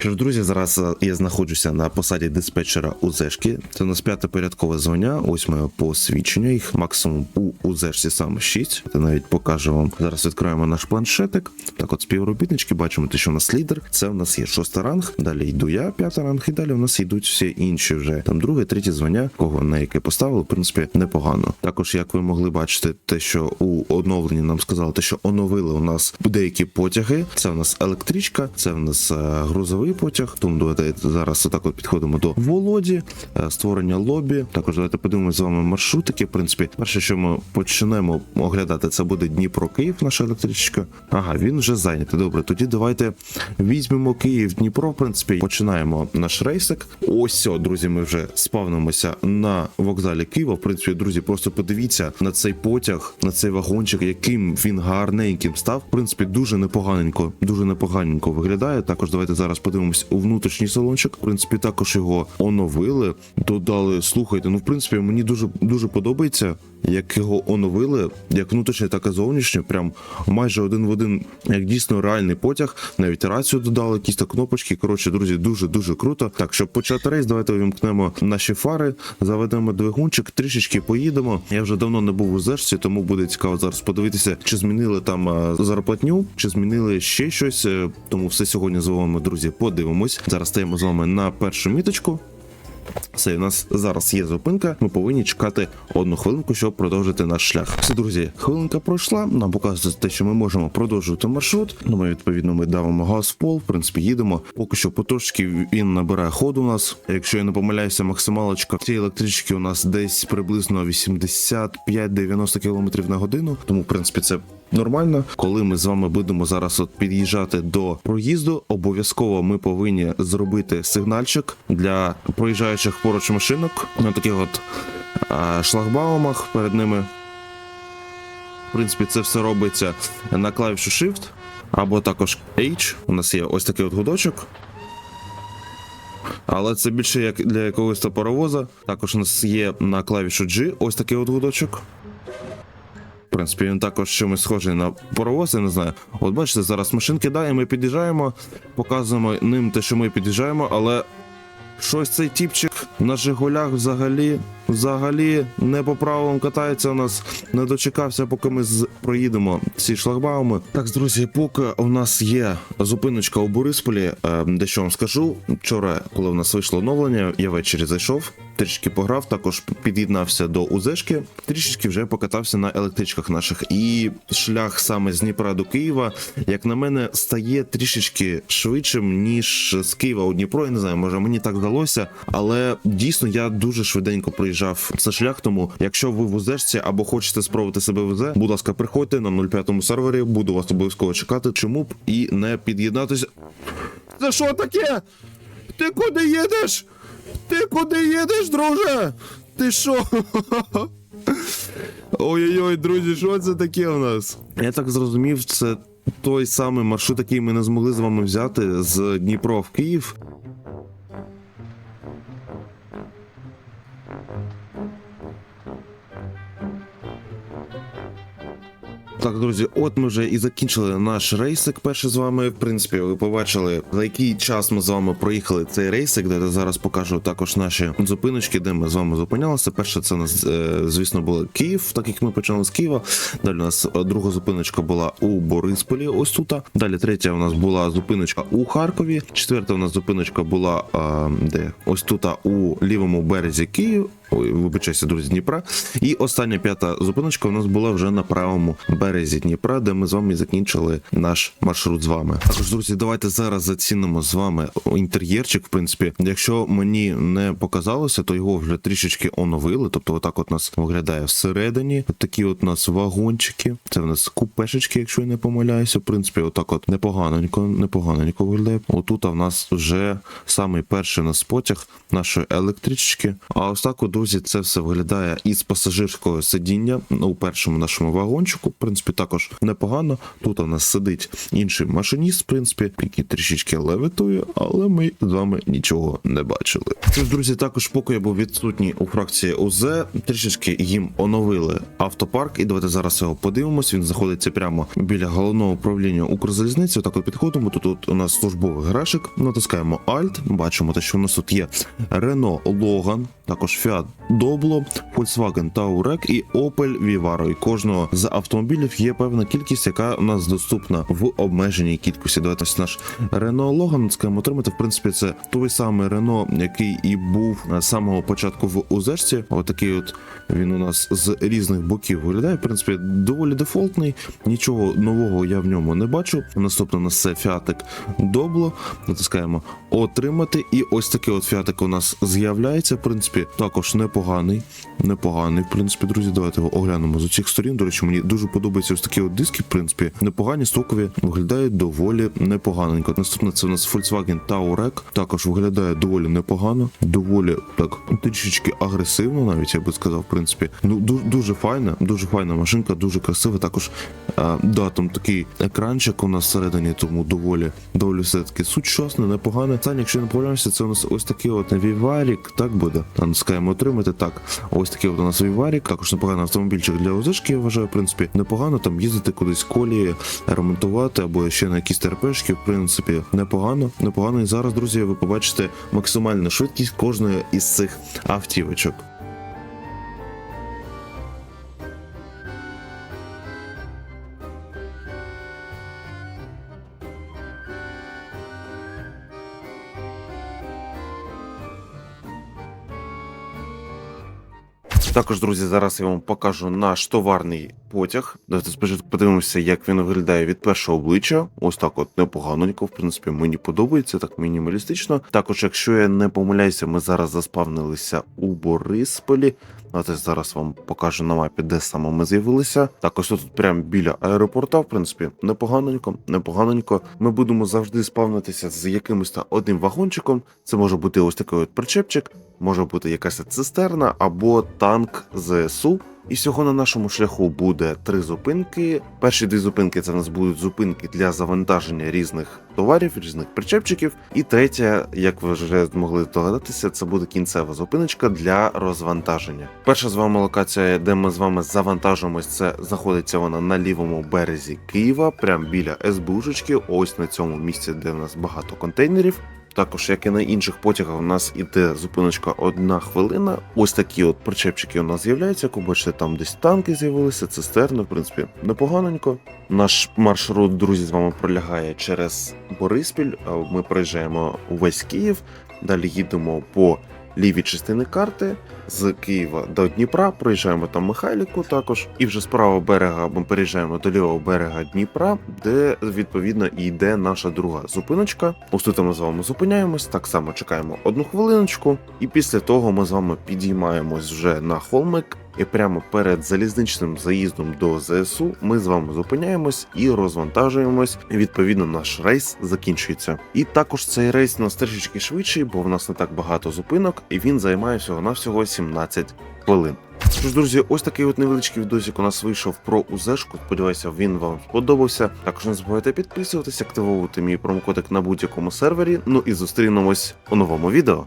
Що ж, друзі, зараз е, я знаходжуся на посаді диспетчера УЗшки. Це у нас п'яте порядкове звання. Ось моє посвідчення. Їх максимум у УЗшці саме 6. Я навіть покажу вам. Зараз відкриваємо наш планшетик. Так, от співробітнички, бачимо, те, що у нас лідер. Це у нас є шостий ранг. Далі йду я, п'ятий ранг, і далі у нас йдуть всі інші вже там друге, третє звання, кого на яке поставили, в принципі, непогано. Також, як ви могли бачити, те, що у оновленні нам сказали, те, що оновили у нас деякі потяги. Це у нас електричка, це у нас е, грузовий потяг. Тому зараз отак от підходимо до Володі, е, створення лобі. Також давайте подивимося з вами маршрутики. В принципі, перше, що ми почнемо оглядати, це буде Дніпро Київ, наша електричка. Ага, він вже зайнятий. Добре, тоді давайте візьмемо Київ Дніпро. В принципі, починаємо наш рейсик. Ось все, друзі, ми вже спавнимося на вокзалі Києва. В принципі, друзі, просто подивіться на цей потяг, на цей вагончик, яким він гарненьким став. В принципі, дуже непоганенько, дуже непоганенько виглядає. Також давайте зараз подивимось у внутрішній салончик. В принципі, також його оновили, додали. Слухайте, ну в принципі, мені дуже дуже подобається. Як його оновили, як внутрішнє, так і зовнішнє, прям майже один в один, як дійсно реальний потяг. Навіть рацію додали, якісь кнопочки. Коротше, друзі, дуже дуже круто. Так, щоб почати рейс, давайте увімкнемо наші фари, заведемо двигунчик, трішечки поїдемо. Я вже давно не був у зерці, тому буде цікаво зараз подивитися, чи змінили там е, зарплатню, чи змінили ще щось. Е, Тому все сьогодні з вами, друзі, подивимось. Зараз стаємо з вами на першу міточку. Все, у нас зараз є зупинка. Ми повинні чекати одну хвилинку, щоб продовжити наш шлях. Все, друзі, хвилинка пройшла. Нам показує те, що ми можемо продовжувати маршрут. Ну, ми відповідно ми давимо газ в пол. В принципі, їдемо. Поки що потрошки він набирає ходу у нас. Якщо я не помиляюся, максималочка цієї електрички у нас десь приблизно 85-90 км на годину. Тому, в принципі, це нормально. Коли ми з вами будемо зараз от під'їжджати до проїзду, обов'язково ми повинні зробити сигнальчик для проїжджаючих поруч машинок на таких от шлагбаумах перед ними. В принципі, це все робиться на клавішу Shift або також H. У нас є ось такий от гудочок. Але це більше як для якогось паровоза. Також у нас є на клавішу G ось такий от гудочок. Принципі, він також чимось схожий на паровоз, я не знаю. От бачите, зараз машинки кидає, ми під'їжджаємо, показуємо ним те, що ми під'їжджаємо, але щось цей тіпчик на Жигулях взагалі, взагалі не по правилам катається у нас, не дочекався, поки ми проїдемо ці шлагбауми. Так, друзі, поки у нас є зупиночка у Борисполі, е, дещо вам скажу. Вчора, коли у нас вийшло оновлення, я ввечері зайшов, трішки пограв, також під'єднався до УЗшки, трішечки вже покатався на електричках наших. І шлях саме з Дніпра до Києва, як на мене, стає трішечки швидшим, ніж з Києва у Дніпро. Я не знаю, може мені так здалося, але дійсно я дуже швиденько проїжджав цей шлях. Тому, якщо ви в УЗшці або хочете спробувати себе в УЗ, будь ласка, приходьте на 05 сервері, буду вас обов'язково чекати. Чому б і не під'єднатися? Це що таке? Ти куди їдеш? Ти куди їдеш, друже? Ти що? Ой-ой-ой, друзі, що це таке у нас? Я так зрозумів, це той самий маршрут, який ми не змогли з вами взяти з Дніпро в Київ. Так, друзі, от ми вже і закінчили наш рейсик. Перший з вами. В принципі, ви побачили, за який час ми з вами проїхали цей рейсик, де я зараз покажу також наші зупиночки, де ми з вами зупинялися. Перше, це нас, е, звісно, було Київ, так як ми почали з Києва. Далі у нас е, друга зупиночка була у Борисполі. Ось тут. Далі третя у нас була зупиночка у Харкові. Четверта у нас зупиночка була е, де ось тут у лівому березі Київ. Ой, вибачайся, друзі, Дніпра. І остання п'ята зупиночка у нас була вже на правому березі Дніпра, де ми з вами закінчили наш маршрут з вами. Також, друзі, давайте зараз зацінимо з вами інтер'єрчик. В принципі, якщо мені не показалося, то його вже трішечки оновили. Тобто, отак от нас виглядає всередині. От такі от у нас вагончики. Це в нас купешечки, якщо я не помиляюся. В принципі, отак от непоганенько, непоганенько виглядає. Отут в нас вже самий перший у нас потяг нашої електрички. А ось так от друзі, це все виглядає із пасажирського сидіння у першому нашому вагончику. В принципі, також непогано. Тут у нас сидить інший машиніст, в принципі, який трішечки левитує, але ми з вами нічого не бачили. Це друзі, також поки я був відсутній у фракції УЗ, трішечки їм оновили автопарк, і давайте зараз його подивимось. Він знаходиться прямо біля головного управління Укрзалізниці. Отак от підходимо. Тут, тут у нас службовий грашик. Натискаємо Alt. Бачимо, те, що у нас тут є Renault Logan, також Fiat Doblo, Volkswagen Touareg і Opel Vivaro. І кожного з автомобілів є певна кількість, яка у нас доступна в обмеженій кількості. Давайте наш Renault Logan натискаємо отримати. В принципі, це той самий Renault, який і був з самого початку в УЗЕшці. Отакий от він у нас з різних боків виглядає. В принципі, доволі дефолтний. Нічого нового я в ньому не бачу. Наступне у нас це фіатик Добло. Натискаємо отримати. І ось такий от фіатик у нас з'являється. В принципі, також непоганий. Непоганий. В принципі, друзі, давайте його оглянемо з усіх сторін. До речі, мені дуже подобаються ось такі от диски. В принципі, непогані, стокові, виглядають доволі непоганенько. Наступне це у нас Volkswagen Touareg. Також виглядає доволі непогано, доволі так трішечки агресивно, навіть я би сказав, в принципі. Ну дуже, дуже файна, дуже файна машинка, дуже красива. Також а, да, там такий екранчик у нас всередині, тому доволі доволі все таки сучасне, непогане. Це, якщо не помиляюся, це у нас ось такий от Віварік, так буде. Натискаємо отримати. Так, ось такий от у нас Віварік. Також непоганий автомобільчик для ОЗшки, я вважаю, в принципі, непогано там їздити кудись колії, ремонтувати або ще на якісь терпешки. в принципі, непогано. Непогано. І зараз, друзі, ви побачите максимальну швидкість кожної із цих автівочок. Також, друзі, зараз я вам покажу наш товарний потяг. Давайте спочатку подивимося, як він виглядає від першого обличчя. Ось так, от непоганенько. В принципі, мені подобається, так мінімалістично. Також, якщо я не помиляюся, ми зараз заспавнилися у Борисполі. Давайте зараз вам покажу на мапі, де саме ми з'явилися. Так, ось тут прямо біля аеропорта, в принципі, непоганенько, непоганенько. Ми будемо завжди спавнитися з якимось та одним вагончиком. Це може бути ось такий от причепчик, може бути якась цистерна або танк ЗСУ. І всього на нашому шляху буде три зупинки. Перші дві зупинки це в нас будуть зупинки для завантаження різних товарів, різних причепчиків. І третя, як ви вже змогли здогадатися, це буде кінцева зупиночка для розвантаження. Перша з вами локація, де ми з вами завантажуємось, це знаходиться вона на лівому березі Києва, прямо біля СБУшечки. Ось на цьому місці, де в нас багато контейнерів. Також, як і на інших потягах, у нас іде зупиночка одна хвилина. Ось такі от причепчики у нас з'являються. Як ви бачите, там десь танки з'явилися, цистерни, в принципі, непоганенько. Наш маршрут, друзі, з вами пролягає через Бориспіль. Ми проїжджаємо увесь Київ. Далі їдемо по лівій частини карти з Києва до Дніпра. Проїжджаємо там Михайлівку також. І вже з правого берега ми переїжджаємо до лівого берега Дніпра, де відповідно і йде наша друга зупиночка. Ось тут ми з вами зупиняємось, так само чекаємо одну хвилиночку, і після того ми з вами підіймаємось вже на холмик. І прямо перед залізничним заїздом до ЗСУ ми з вами зупиняємось і розвантажуємось. Відповідно наш рейс закінчується. І також цей рейс нас трішечки швидший, бо в нас не так багато зупинок, і він займає всього навсього 17 хвилин. Тож, друзі, ось такий от невеличкий відосик у нас вийшов про УЗшку. Сподіваюся, він вам сподобався. Також не забувайте підписуватися, активовувати мій промокодик на будь-якому сервері. Ну і зустрінемось у новому відео.